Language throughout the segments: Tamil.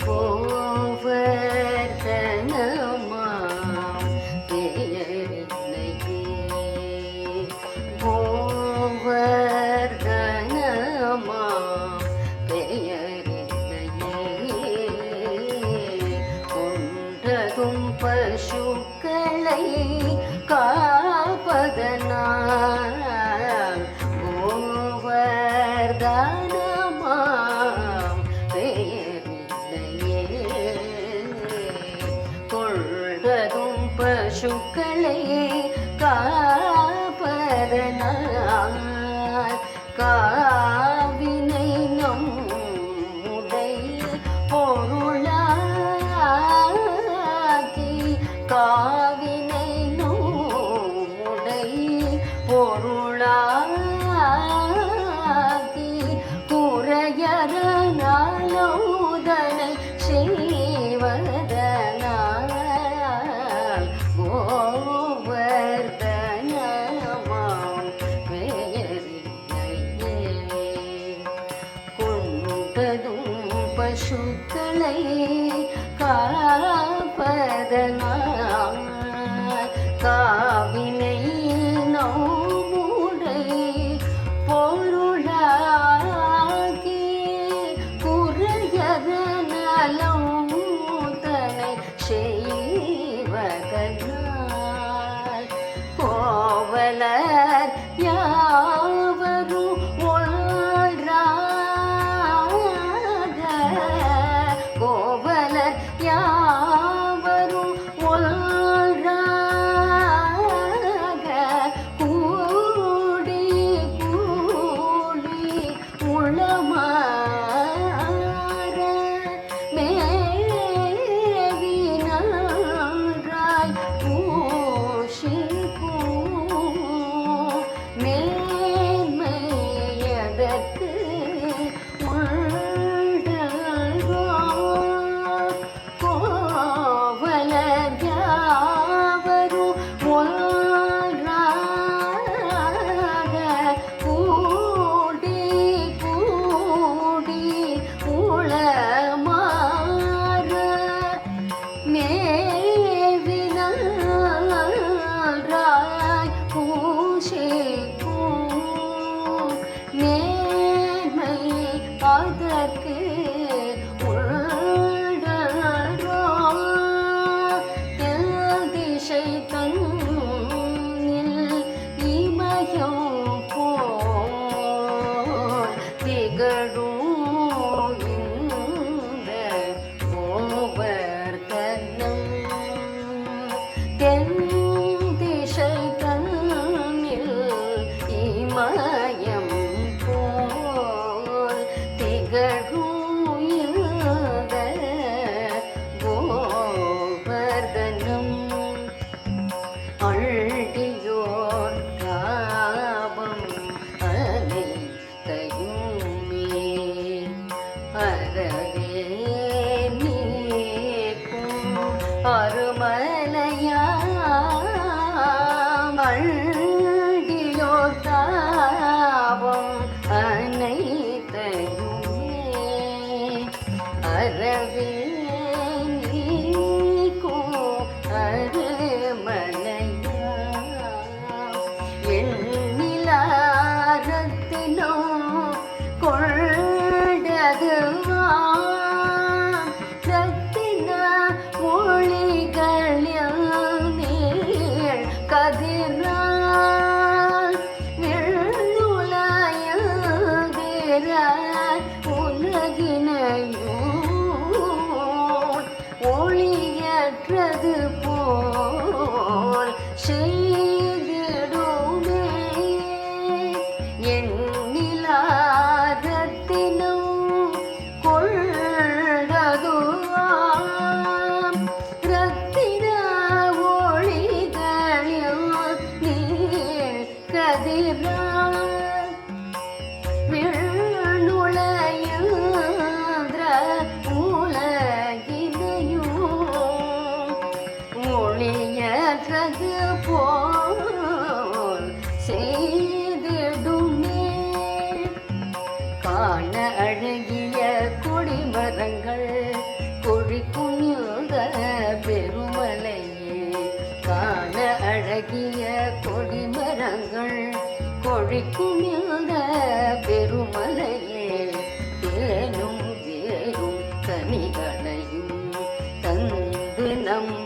for പശുക്കളെ കാപ്പരനാൽ കാവിനെ മുടൈ പൊരുളാക്കി കാവിനെ മുടൈ പൊരുളാക്കി കുറയറനാലോ பசுக்களை காப்பதனால் காவினை எனக்கு என்றார் உலகினையும் ஒளியற்றது போல் செய் பிறகு போல் செய்திடுமே காண அழகிய கொடிமரங்கள் கொழிக்கும் யோக பெருமலையே காண அழகிய கொடிமரங்கள் கொழிக்கும் யோக பெரும்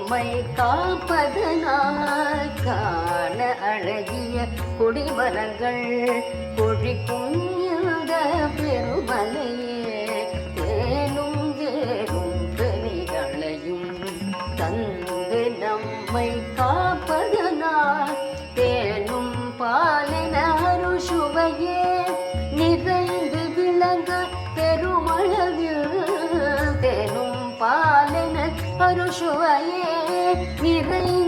நம்மை காப்பதனால் காண அழகிய கொடிமரங்கள் பொழிக்கும் இந்த பெருமலையே. நிறைந்து